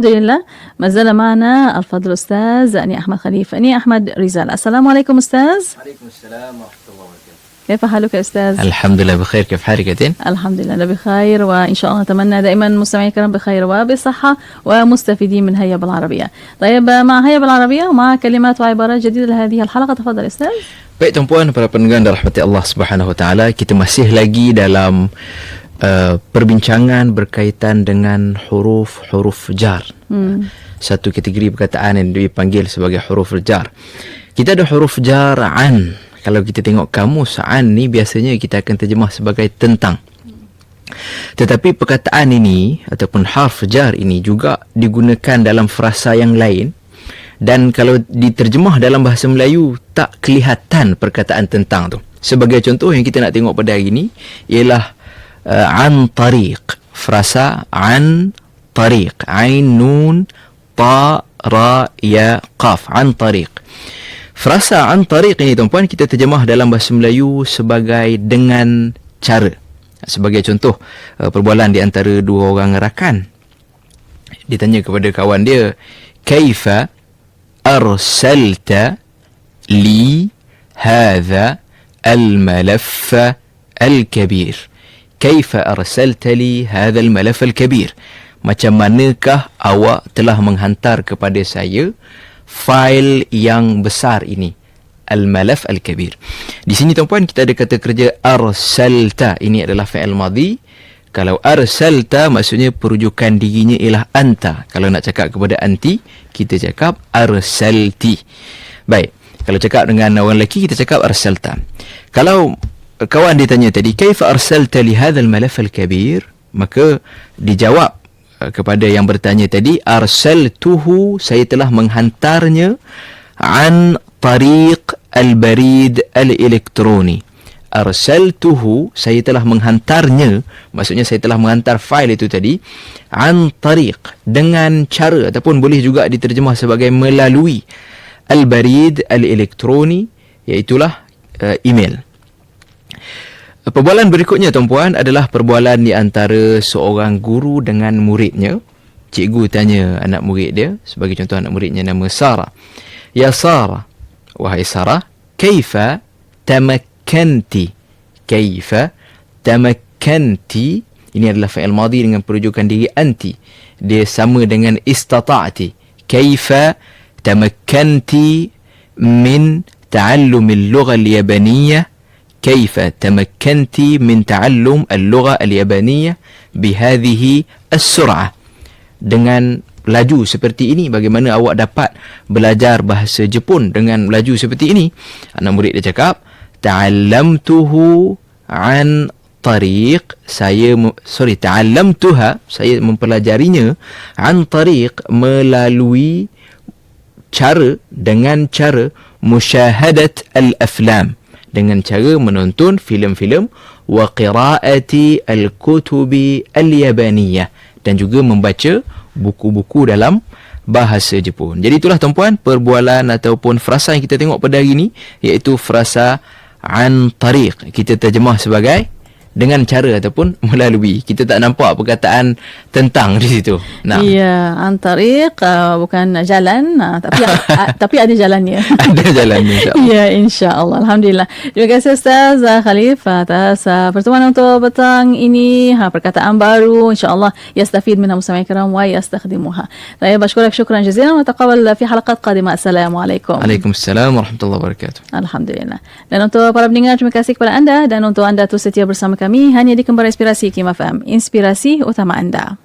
Alhamdulillah, ما زال معنا الفضل أستاذ أني أحمد خليفة أني أحمد رزال السلام عليكم أستاذ. عليكم السلام ورحمة الله وبركاته. كيف حالك يا أستاذ؟ الحمد لله بخير. كيف حالك يا تين؟ الحمد لله بخير وإن شاء الله نتمنى دائما مستمعي الكرام بخير وبصحة ومستفيدين من هيا بالعربية. طيب مع هيا بالعربية ومع كلمات وعبارات جديدة لهذه الحلقة تفضل أستاذ. Baik tuan-puan para pendengar dan rahmati Allah Subhanahu Wa Taala, kita masih lagi dalam uh, perbincangan berkaitan dengan huruf-huruf jar. Hmm. Satu kategori perkataan yang dipanggil sebagai huruf jar. Kita ada huruf jar an. Kalau kita tengok kamus an ni biasanya kita akan terjemah sebagai tentang. Tetapi perkataan ini ataupun harf jar ini juga digunakan dalam frasa yang lain dan kalau diterjemah dalam bahasa Melayu tak kelihatan perkataan tentang tu. Sebagai contoh yang kita nak tengok pada hari ini ialah Eh, عن طريق frasa عن طريق ain nun ta را ya قاف عن طريق frasa عن طريق ini tuan-puan kita terjemah dalam bahasa Melayu sebagai dengan cara. Sebagai contoh eh, perbualan di antara dua orang rakan. Ditanya kepada kawan dia kaifa arsalta li hadha al-malaff al-kabir? kaifa arsaltali hadzal malaf al kabir? Macam manakah awak telah menghantar kepada saya fail yang besar ini al malaf al kabir? Di sini tuan-tuan kita ada kata kerja arsalta ini adalah fi'il madhi. Kalau arsalta maksudnya perujukan dirinya ialah anta kalau nak cakap kepada anti kita cakap arsalti baik. Kalau cakap dengan orang lelaki kita cakap arsalta kalau kawan dia tanya tadi, kaifa arsalta li hadzal malaf al-kabir? Maka dijawab uh, kepada yang bertanya tadi, arsaltuhu, saya telah menghantarnya an tariq al-barid al-elektroni arsaltuhu saya telah menghantarnya maksudnya saya telah menghantar fail itu tadi an tariq dengan cara ataupun boleh juga diterjemah sebagai melalui al barid al elektroni iaitu uh, email perbualan berikutnya tuan-puan adalah perbualan di antara seorang guru dengan muridnya. Cikgu tanya anak murid dia sebagai contoh anak muridnya nama Sarah. Ya Sarah wahai Sarah kaifa tamak tamakkanti kaifa tamakkanti ini adalah fa'il madhi dengan perujukan diri anti. Dia sama dengan istata'ti. Kaifa tamakkanti min ta'allum al-lugha al-yabaniyah كيف تمكنت من تعلم اللغة اليابانية بهذه السرعة dengan laju seperti ini bagaimana awak dapat belajar bahasa Jepun dengan laju seperti ini anak murid dia cakap ta'allamtuhu an tariq saya sorry ta'allamtuha saya mempelajarinya an tariq melalui cara dengan cara musyahadat al-aflam dengan cara menonton filem-filem wa qiraati al-kutubi al-yabaniyah dan juga membaca buku-buku dalam bahasa Jepun. Jadi itulah tuan-puan perbualan ataupun frasa yang kita tengok pada hari ini iaitu frasa an tariq kita terjemah sebagai dengan cara ataupun melalui kita tak nampak perkataan tentang di situ. Nah. Ya, antariq uh, bukan jalan uh, tapi uh, tapi ada jalannya. ada jalannya insya-Allah. Ya, insya-Allah. Alhamdulillah. Terima kasih Ustaz Khalif atas uh, pertemuan untuk petang ini. Ha perkataan baru insya-Allah yastafid minha mustami' kiram wa yastakhdimuha. Saya bashkurak syukran jazilan wa taqabbal fi halaqat qadimah. Assalamualaikum. Waalaikumsalam warahmatullahi wabarakatuh. Alhamdulillah. Dan untuk para pendengar terima kasih kepada anda dan untuk anda tu setia bersama kami hanya di Kembar Inspirasi Kim FM. Inspirasi utama anda.